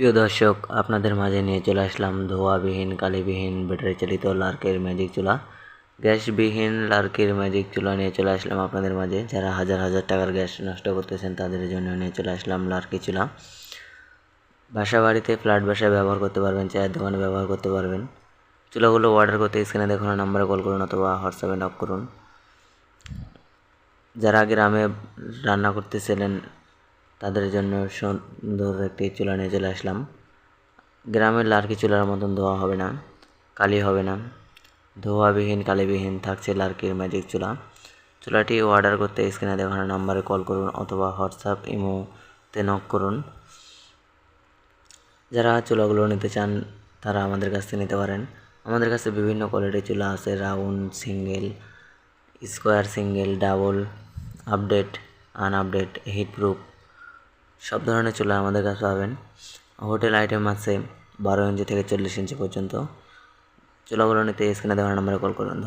প্রিয় দর্শক, আপনাদের মাঝে নিয়ে চলে আসলাম ধোয়াবিহীন, কালিবিহীন ব্যাটারি চালিত লার্কের ম্যাজিক চুলা। গ্যাসবিহীন লার্কের ম্যাজিক চুলা নিয়ে চলে আসলাম আপনাদের মাঝে। যারা হাজার হাজার টাকার গ্যাস নষ্ট করতেছেন, তাদের জন্য নিয়ে চলে আসলাম লার্কি চুলা। বাসা বাড়িতে ফ্ল্যাট বাসায় ব্যবহার করতে পারবেন, চায়ের দোকানে ব্যবহার করতে পারবেন। চুলাগুলো অর্ডার করতে স্ক্রিনে দেখানো নাম্বারে কল করুন অথবা হোয়াটসঅ্যাপে নক করুন। যারা গ্রামে রান্না করতেছিলেন তাদের জন্য সুন্দর একটি চুলা নিয়ে চলে আসলাম। গ্রামের লার্কি চুলার মতন ধোয়া হবে না, কালি হবে না। ধোয়াবিহীন, কালিবিহীন থাকছে লার্কির ম্যাজিক চুলা। চুলাটি অর্ডার করতে স্ক্রিনে দেখানো নাম্বারে কল করুন অথবা হোয়াটসঅ্যাপ ইমোতে নক করুন। যারা চুলাগুলো নিতে চান, তারা আমাদের কাছ থেকে নিতে পারেন। আমাদের কাছে বিভিন্ন কোয়ালিটির চুলা আছে round single square single double update unupdate heat proof সব ধরনের চুলা আমাদের কাছে পাবেন। হোটেল আইটেম আছে বারো ইঞ্চি থেকে চল্লিশ ইঞ্চি পর্যন্ত। চুলাগুলো নিতে স্ক্রিনে দেওয়ার নাম্বারে কল করুন।